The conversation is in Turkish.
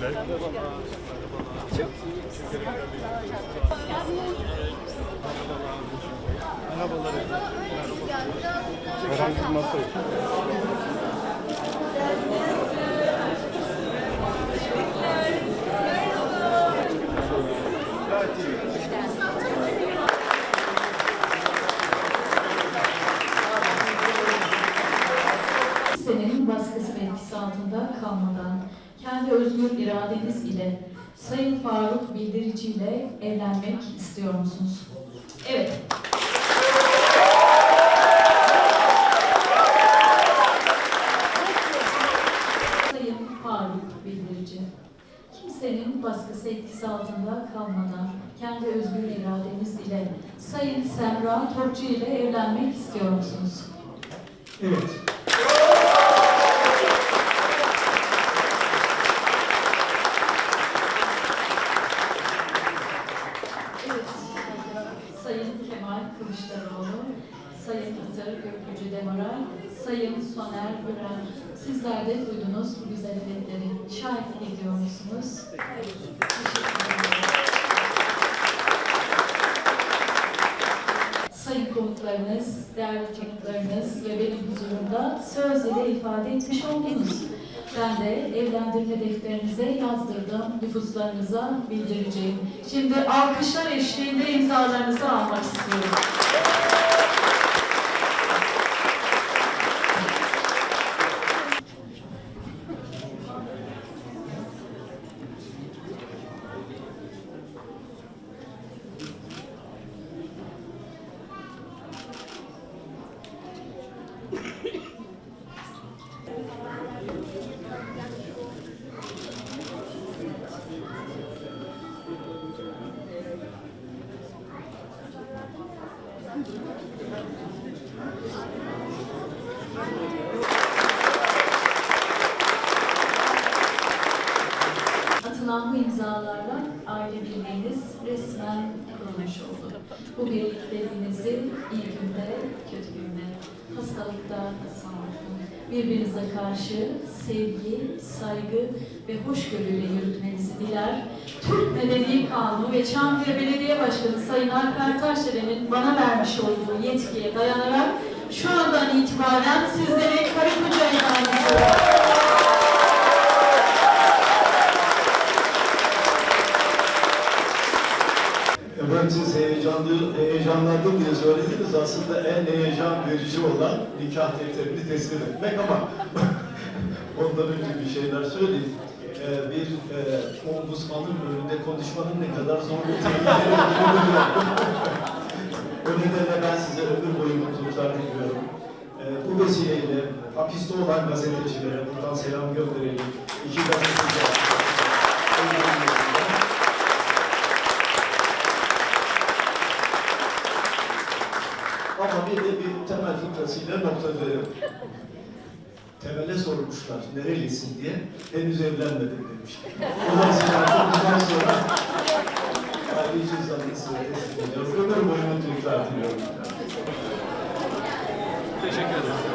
güzel. Merhabalar. Herhangi bir etkisi altında kalmadan kendi özgür iradeniz ile Sayın Faruk Bildirici ile evlenmek istiyor musunuz? Evet. Sayın Faruk Bildirici, kimsenin baskısı etkisi altında kalmadan kendi özgür iradeniz ile Sayın Semra Topçu ile evlenmek istiyor musunuz? Evet, Gökücü Demaray, Sayın Soner Güren, sizler de duydunuz bu güzel edetleri. Şahitlik ediyor musunuz? Sayın konuklarınız, değerli tanıklarınız ve benim huzurumda söz ile ifade etmiş oldunuz. Ben de evlendirme defterinize yazdırdım, nüfuslarınıza bildireceğim. Şimdi alkışlar eşliğinde imzalarınızı almak istiyorum. Atılan bu imzalarla aile birliğiniz resmen kurulmuş oldu. Bu birliklerinizi iyi günde, kötü günde, hastalıkta, sağlıkta, birbirinize karşı sevgi, saygı ve hoşgörüyle yürütmenizi diler. Türk Medeni Kanunu ve Çankaya Belediye Başkanı Sayın Alper Taşderen'in bana vermiş olduğu yetkiye dayanarak şu andan itibaren sizleri karı koca ilan ediyorum. Efendim siz heyecanlı, heyecanlandım diye söylediniz. Aslında en heyecan verici olan nikah defterini teslim etmek ama ondan önce bir şeyler söyleyeyim. Ee, bir e, ombudsmanın önünde konuşmanın ne kadar zor olduğunu. O nedenle ben size ömür boyu mutluluklar diliyorum. Ee, bu vesileyle hapiste olan gazetecilere buradan selam gönderelim. Ama bir de bir temel fıkrasıyla noktalıyorum. Temele sormuşlar nerelisin diye. Henüz evlenmedim demiş. Dolayısıyla bundan sonra aile cüzdanını size teslim ediyorum. Ömür boyu mutluluklar diliyorum. Teşekkür ederim.